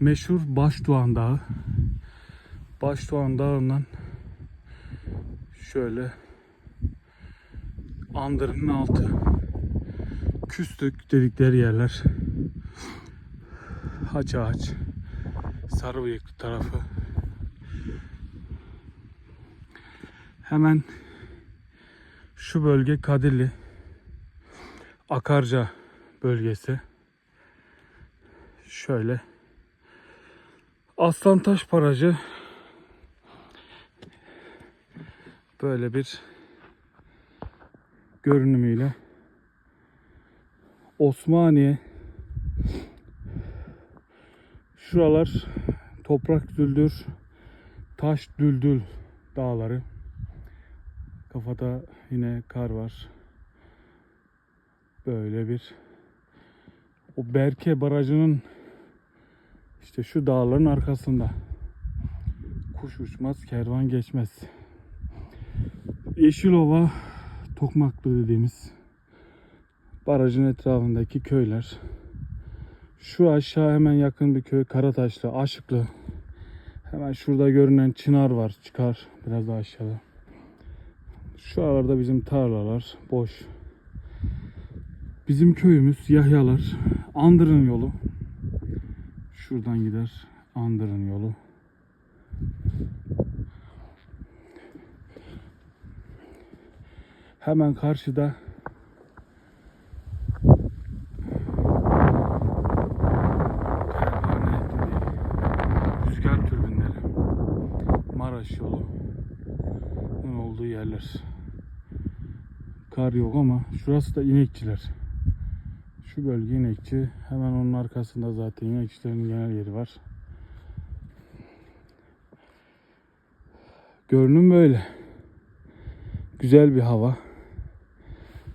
meşhur Başdoğan Dağı. Başdoğan Dağı'ndan şöyle Andır'ın altı Küstük dedikleri yerler. Haç ağaç. Sarı tarafı. Hemen şu bölge Kadirli. Akarca bölgesi. Şöyle. Aslantaş Barajı. Böyle bir görünümüyle. Osmaniye. Şuralar toprak düldür, taş düldül dağları. Kafada yine kar var. Böyle bir o Berke Barajı'nın işte şu dağların arkasında. Kuş uçmaz, kervan geçmez. Yeşilova, Tokmaklı dediğimiz barajın etrafındaki köyler. Şu aşağı hemen yakın bir köy Karataşlı, Aşıklı. Hemen şurada görünen Çınar var. Çıkar biraz daha aşağıda. Şu aralarda bizim tarlalar boş. Bizim köyümüz Yahyalar. Andırın yolu. Şuradan gider. Andırın yolu. Hemen karşıda rüzgar türbinleri. Maraş yolu. Bunun olduğu yerler. Kar yok ama şurası da inekçiler. Şu bölge inekçi. Hemen onun arkasında zaten inekçilerin genel yeri var. Görünüm böyle. Güzel bir hava.